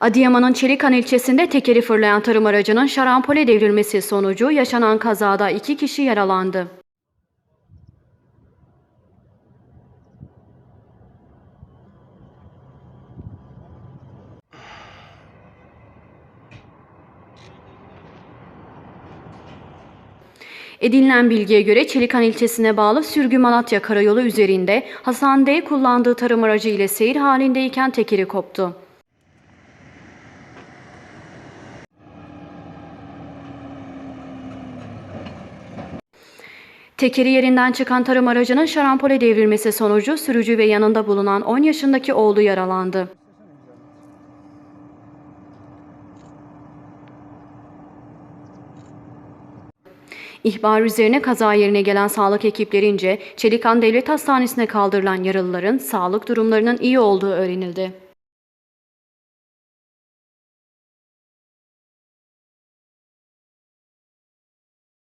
Adıyaman'ın Çelikan ilçesinde tekeri fırlayan tarım aracının şarampole devrilmesi sonucu yaşanan kazada iki kişi yaralandı. Edinilen bilgiye göre Çelikan ilçesine bağlı Sürgü Malatya Karayolu üzerinde Hasan D. kullandığı tarım aracı ile seyir halindeyken tekeri koptu. Tekeri yerinden çıkan tarım aracının şarampole devrilmesi sonucu sürücü ve yanında bulunan 10 yaşındaki oğlu yaralandı. İhbar üzerine kaza yerine gelen sağlık ekiplerince Çelikan Devlet Hastanesi'ne kaldırılan yaralıların sağlık durumlarının iyi olduğu öğrenildi.